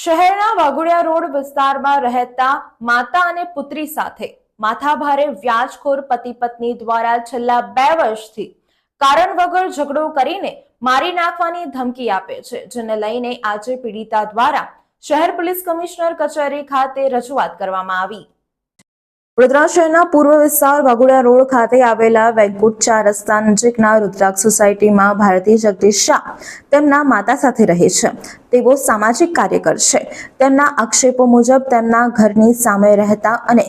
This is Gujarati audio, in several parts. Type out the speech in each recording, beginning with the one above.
શહેરના વાઘોડિયા રોડ વિસ્તારમાં રહેતા માતા અને પુત્રી સાથે માથાભારે વ્યાજખોર પતિ પત્ની દ્વારા છેલ્લા બે વર્ષથી કારણ વગર ઝઘડો કરીને મારી નાખવાની ધમકી આપે છે, જેને લઈને આજે પીડિતા દ્વારા શહેર પોલીસ કમિશનર કચેરી ખાતે રજૂઆત કરવામાં આવી. વડોદરા શહેરના પૂર્વ વિસ્તાર વાઘોડિયા રોડ ખાતે આવેલા વૈકુટ ચાર રસ્તા નજીકના રુદ્રાક્ષ સોસાયટીમાં ભારતીય જગદીશ શાહ તેમના માતા સાથે રહે છે. તેઓ સામાજિક કાર્યકર છે. તેમના આક્ષેપો મુજબ તેમના ઘરની સામે રહેતા અને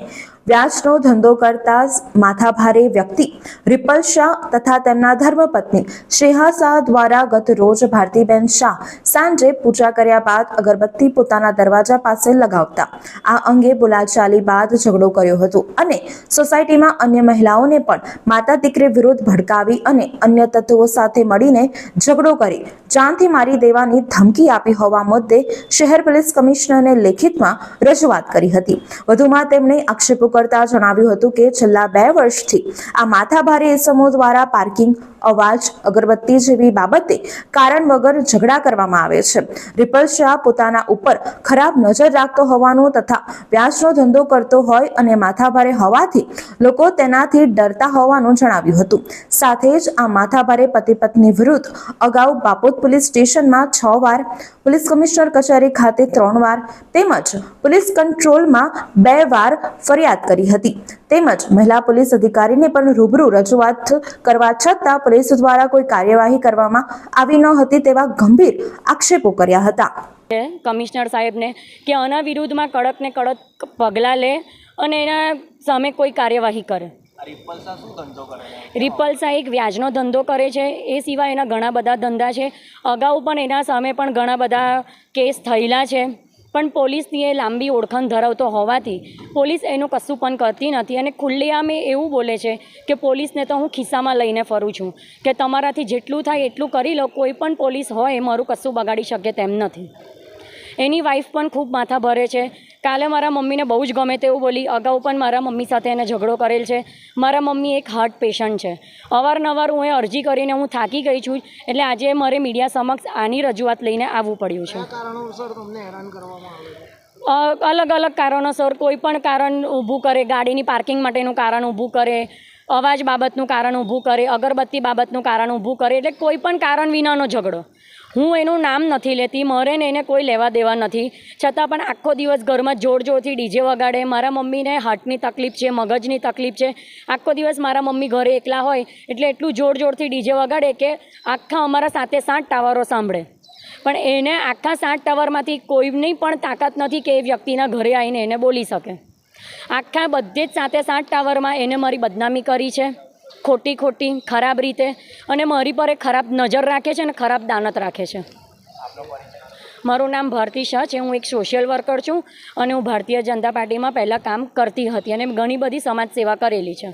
વ્યાજનો ધંધો કરતા માથાભારે વ્યક્તિ રિપલ શાહ તથા તેમના ધર્મપત્ની શ્રેહા શાહ દ્વારા ગત રોજ ભારતીબેન શાહ સાંજે પૂજા કર્યા બાદ અગરબત્તી પોતાના દરવાજા પાસે લગાવતા. આ અંગે બોલાચાલી બાદ ઝઘડો કર્યો હતો અને સોસાયટીમાં અન્ય મહિલાઓને પણ માતા દીકરી વિરુદ્ધ ભડકાવી અને અન્ય તત્વો સાથે મળીને ઝઘડો કરી જાનથી મારી દેવાની ધમકી આપી હોવા મુદ્દે શહેર પોલીસ કમિશનરને લેખિતમાં રજૂઆત કરી હતી. વધુમાં તેમણે આક્ષેપો કરતા જણાવ્યું હતું કે છેલ્લા બે વર્ષથી આ માથાભારે એસમો દ્વારા પાર્કિંગ, અવાજ, અગરબત્તી જેવી બાબતે કારણ વગર ઝઘડા કરવામાં આવે છે. રિપલ શાહ પોતાના ઉપર ખરાબ નજર રાખતો હોવાનું તથા વ્યાજનો ધંધો કરતો હોય અને માથાભારે હોવાથી લોકો તેનાથી ડરતા હોવાનું જણાવ્યું હતું. સાથે જ આ માથાભારે પતિ પત્ની વિરુદ્ધ અગાઉ બાપોદ પોલીસ સ્ટેશનમાં છ વાર પોલીસ કમિશનર કચેરી ખાતે ત્રણ વાર તેમજ પોલીસ કંટ્રોલમાં બે વાર ફરિયાદ કરી હતી. તેમજ મહિલા પોલીસ અધિકારીને પણ રૂબરૂ રજૂઆત કરવા છતાં પોલીસ દ્વારા કોઈ કાર્યવાહી કરવામાં આવી ન હતી તેવા ગંભીર આક્ષેપો કર્યા હતા. કમિશનર સાહેબને કે આના વિરુદ્ધમાં કડક ને કડક પગલાં લે અને એના સામે કોઈ કાર્યવાહી કરે. રિપલ્સા એક વ્યાજનો ધંધો કરે છે. એ સિવાય એના ઘણા બધા ધંધા છે. અગાઉ પણ એના સામે પણ ઘણા બધા કેસ થયેલા છે. પણ પોલીસની એ લાંબી ઓળખાણ ધરાવતો હોવાથી પોલીસ એનું કશું પણ કરતી નથી અને ખુલ્લેઆમ એ એવું બોલે છે કે પોલીસને તો હું ખિસ્સામાં લઈને ફરું છું. કે તમારાથી જેટલું થાય એટલું કરી લો. કોઈ પણ પોલીસ હોય મારું કશું બગાડી શકે તેમ નથી. એની વાઈફ પણ ખૂબ માથા ભરે છે. કાલે મારા મમ્મીને બહુ જ ગમે તેવું બોલી. અગાઉ પણ મારા મમ્મી સાથે એને ઝઘડો કરેલ છે. મારા મમ્મી એક હાર્ટ પેશન્ટ છે. અવારનવાર હું એ અરજી કરીને હું થાકી ગઈ છું. એટલે આજે મારે મીડિયા સમક્ષ આની રજૂઆત લઈને આવવું પડ્યું છે. અલગ અલગ કારણોસર. કોઈ પણ કારણ ઊભું કરે ગાડીની પાર્કિંગ માટેનું કારણ ઊભું કરે અવાજ બાબતનું કારણ ઊભું કરે, અગરબત્તી બાબતનું કારણ ઊભું કરે, એટલે કોઈ પણ કારણ વિનાનો ઝઘડો. હું એનું નામ નથી લેતી મારે ને એને કોઈ લેવા દેવા નથી. છતાં પણ આખો દિવસ ઘરમાં જોર જોરથી ડીજે વગાડે, મારા મમ્મીને હાર્ટની તકલીફ છે, મગજની તકલીફ છે. આખો દિવસ મારા મમ્મી ઘરે એકલા હોય, એટલે એટલું જોર જોરથી ડીજે વગાડે કે આખા અમારા સાથે સાત ટાવરો સાંભળે. પણ એને આખા સાત ટાવરમાંથી કોઈની પણ તાકાત નથી કે એ વ્યક્તિના ઘરે આવીને એને બોલી શકે. આખા બધે જ સાથે સાત ટાવરમાં એને મારી બદનામી કરી છે. ખોટી ખોટી, ખરાબ રીતે. અને મારી પર એ ખરાબ નજર રાખે છે અને ખરાબ દાનત રાખે છે. મારું નામ ભારતી શાહ છે. હું એક સોશિયલ વર્કર છું અને હું ભારતીય જનતા પાર્ટીમાં પહેલાં કામ કરતી હતી અને ઘણી બધી સમાજ સેવા કરેલી છે.